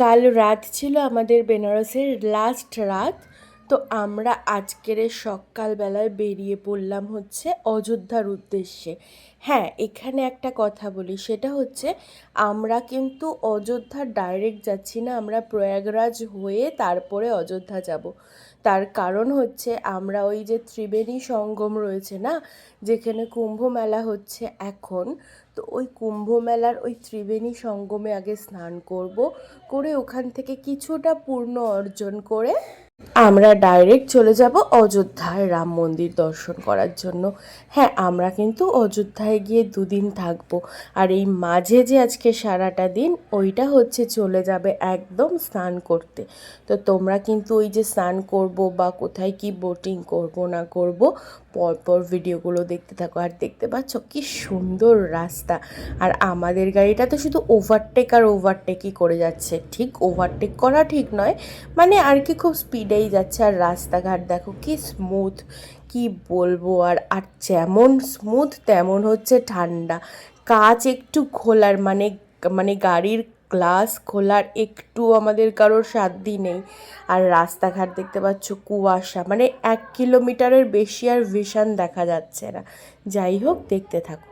কাল রাত ছিল আমাদের বেনারসের লাস্ট রাত। তো আমরা আজকের সকালবেলায় বেরিয়ে পড়লাম হচ্ছে অযোধ্যার উদ্দেশ্যে। হ্যাঁ এখানে একটা কথা বলি, সেটা হচ্ছে আমরা কিন্তু অযোধ্যা ডাইরেক্ট যাচ্ছি না, আমরা প্রয়াগরাজ হয়ে তারপরে অযোধ্যা যাব। তার কারণ হচ্ছে আমরা ওই যে ত্রিবেণী সঙ্গম রয়েছে না, যেখানে কুম্ভ মেলা হচ্ছে এখন, তো ওই কুম্ভ মেলার ওই ত্রিবেণী সঙ্গমে আগে স্নান করব, করে ওখান থেকে কিছুটা পূর্ণ অর্জন করে আমরা ডাইরেক্ট চলে যাব অযোধ্যায় রাম মন্দির দর্শন করার জন্য। হ্যাঁ আমরা কিন্তু অযোধ্যায় গিয়ে দুদিন থাকব। আর এই মাঝে যে আজকে সারাটা দিন, ওইটা হচ্ছে চলে যাবে একদম স্নান করতে। তো তোমরা কিন্তু ওই যে স্নান করব বা কোথায় কি বোটিং করব না করব, পরপর ভিডিওগুলো দেখতে থাকো। আর দেখতে পাচ্ছ কি সুন্দর রাস্তা। আর আমাদের গাড়িটা তো শুধু ওভারটেক আর ওভারটেকই করে যাচ্ছে। ঠিক ওভারটেক করা ঠিক নয় মানে আর কি খুব স্পিডেই যাচ্ছে আর রাস্তাঘাট দেখো কি স্মুথ কি বলব আর আর যেমন স্মুথ তেমন হচ্ছে ঠান্ডা। কাচ একটু খোলার মানে মানে গাড়ির গ্লাস খোলার একটু আমাদের কারোর সাধ্যই নেই। আর রাস্তাঘাট দেখতে পাচ্ছ কুয়াশা মানে এক কিলোমিটারের বেশি আর ভিশন দেখা যাচ্ছে না। যাই হোক, দেখতে থাকো।